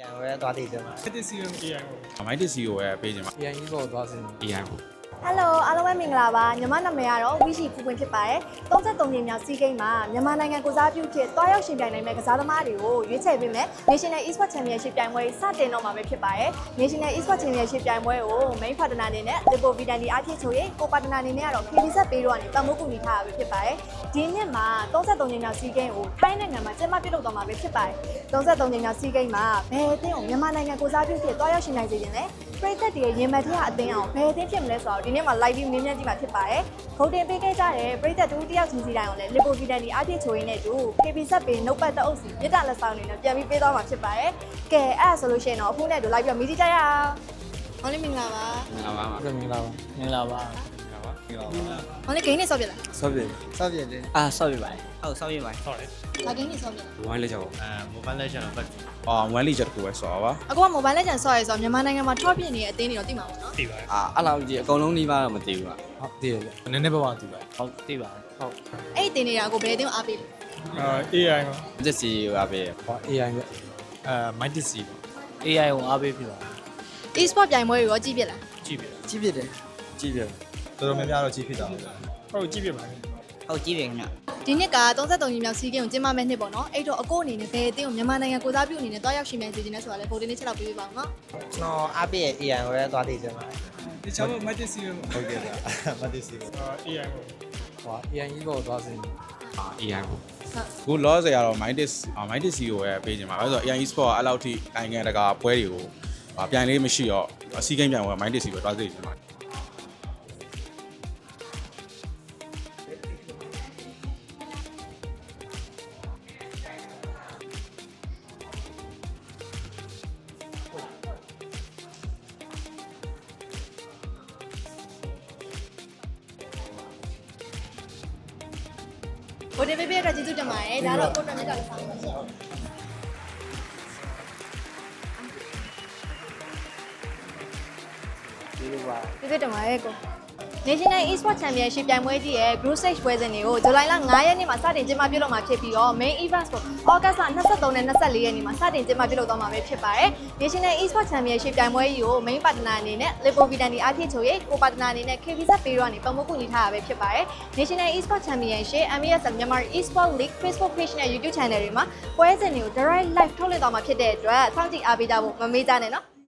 ပြန်ရဲသွားတည်တယ်မှာတစ်စီကို AI ကိုမိုင်းတစ်စီကိုပဲပေးခြင်းပါ AI ကြီးပေါ်သွားစင် AI ကို ဟယ်လိုအားလုံးပဲမင်္ဂလာပါညီမနာမည်ကတော့ဝီရှိဖူပွင့်ဖြစ်ပါတယ်33နှစ်မြောက်စီးကိန်းမှာမြန်မာနိုင်ငံကိုစားပြုဖြစ်တွားရောက်ရှင်ပြိုင်နိုင်မဲ့ကစားသမားတွေကိုရွေးချယ်ပေးမယ် National Esports Championship ပြိုင်ပွဲစတင်တော့မှာပဲဖြစ်ပါတယ် National Esports Championship ပြိုင်ပွဲကို main partner အနေနဲ့ Lipo Vitality အားဖြည့်ချိုရဲ့ co partner အနေနဲ့ကတော့ KBZ ပေးတော့ကနေပံ့ပိုးကူညီထားတာပဲဖြစ်ပါတယ်ဒီနှစ်မှာ33နှစ်မြောက်စီးကိန်းကိုထိုင်းနိုင်ငံမှာကျင်းပပြုလုပ်တော့မှာပဲဖြစ်ပါတယ်33နှစ်မြောက်စီးကိန်းမှာဘယ်အသင်းကိုမြန်မာနိုင်ငံကိုစားပြုဖြစ်တွားရောက်ရှင်နိုင်စေခြင်းလဲပရိသတ်တွေရဲ့ရင်မတ်ထဲကအသင်းအောင်ဘယ်အသင်းဖြစ်မလဲဆိုတော့ဒီနေ့မှာ live ပြီးမြင်မြင်ကြည့်မှာဖြစ်ပါတယ်။ဗုဒ္ဓင်ပေးခဲ့ကြတဲ့ပရိသတ်တူတယောက်ချင်းစီတိုင်းအောင်လည်း Lipo Vitality အားဖြည့်ချိုရင်းနဲ့တူ KB ဆက်ပေးနှုတ်ပတ်တအုပ်စီမြစ်တာလက်ဆောင်တွေနဲ့ပြန်ပြီးပေးသွားမှာဖြစ်ပါတယ်။ကဲအဲ့ဒါဆိုလို့ရှိရင်တော့အခုနဲ့တူ live ပြီးမြည်ကြည့်ကြရအောင်။ဟောလေးမင်္ဂလာပါငါပါပါဟုတ်ကဲ့မင်္ဂလာပါမင်္ဂလာပါငါပါငါပါ။ဟောလေးဂိမ်းနေဆော့ပြလားဆော့ပြဆော့ပြတယ်အာဆောက်ပြပါတယ်ဟုတ်ဆော့ပြပါဟုတ်တယ်။ဘာဂိမ်းနေဆော့ပြလားဝိုင်းလေးချက်ပေါ့အဲ mobile legend ကိုပတ်အော်ဝိုင်းလေးချက်တစ်ခုပဲဆော်ပါ။အခုက Mobile Legends ဆော့ရဲဆိုတော့မြန်မာနိုင်ငံမှာ top ဖြစ်နေတဲ့အသင်းတွေတော့သိမှာပေါ့နော် သိပါတယ်အာအဲ့လောက်ကြီးအကုန်လုံးနှီးပါတော့မသိဘူးပါဟုတ်သိရတယ်နည်းနည်းပါးပါသိပါတယ်ဟုတ်သိပါတယ်ဟုတ်။အဲ့ဒီအသင်းတွေကအခုဘယ်အသင်းကိုအားပေးလဲအဲ AI ကိုတက်စီပါပဲဟော AI ပဲအဲ might တစ်စီပေါ့ AI ကိုအားပေးပြပါ။ e-sport ပြိုင်ပွဲတွေရောကြည့်ပြလားကြည့်ပြကြီးပြတယ်ကြည့်ပြတော်တော်များများတော့ကြီးဖြစ်တာပဲဟုတ်ကြည့်ပြပါမယ်ဟုတ်ကြီးပြခင်ဗျ။ ဒီနှစ်က33နှစ်မြောက်စီးကိန်းကိုကျင်းပမဲ့နှစ်ပေါ့နော်။အဲ့တော့အကိုအနေနဲ့ဘယ်အသင်းကိုမြန်မာနိုင်ငံကိုစားပြုအနေနဲ့တွားရောက်ရှင်မြန်စေခြင်းလဲဆိုတာလည်းဗုဒ္ဓင်နေ့ချက်တော့ပြေးပါအောင်နော်။ကျွန်တော်အားပြည့်ရဲ့ AI ကိုရဲသွားတည်တယ်မှာဒီချောင်း might တစ်စီကိုဟုတ်ကဲ့ဗျာမတ်တီစီကို AI ကိုဟော AI ကြီးပေါ်သွားစင်အာ AI ကိုဟုတ်အခုလောဆယ်ကတော့မိုင်းတစ်အာမိုင်းတစ်စီကိုပဲပေးခြင်းပါအဲဆို AI Sport အဲ့လောက်ထိနိုင်ငံတကာပွဲတွေကိုအာပြိုင်လေးမရှိတော့အစီကိန်းပြိုင်ပွဲမိုင်းတစ်စီကိုတွားစေခြင်းပါ ဗိုလ်တင်ပေးပေးအတွက်ကျေးဇူးတင်ပါတယ်ဒါတော့ကိုတော်မြတ်ကလည်းဆောင်ပါရှင်ဒီလိုပါကျေးဇူးတင်ပါတယ်ကို National Esports Championship ပြိုင်ပွဲကြီးရဲ့ Group Stage ပွဲစဉ်တွေကိုဇူလိုင်လ9ရက်နေ့မှာစတင်ကျင်းပပြုလုပ်မှာဖြစ်ပြီးတော့ Main Events ကို August လ23နဲ့24ရက်နေ့မှာစတင်ကျင်းပပြုလုပ်သွားမှာပဲဖြစ်ပါတယ်။ National Esports Championship ပြိုင်ပွဲကြီးကို Main Partner အနေနဲ့ Lipo Vitality အားဖြည့်ချိုရဲ့ Co-Partner အနေနဲ့ KVZ ပေးတော့ကနေပံ့ပိုးကူညီထားတာပဲဖြစ်ပါတယ်။ National Esports Championship MASL Myanmar Esports League Facebook page နဲ့ YouTube channel တွေမှာပွဲစဉ်တွေကို direct live ထုတ်လွှင့်သွားမှာဖြစ်တဲ့အတွက်စောင့်ကြည့်အားပေးကြဖို့မမေ့ကြနဲ့နော်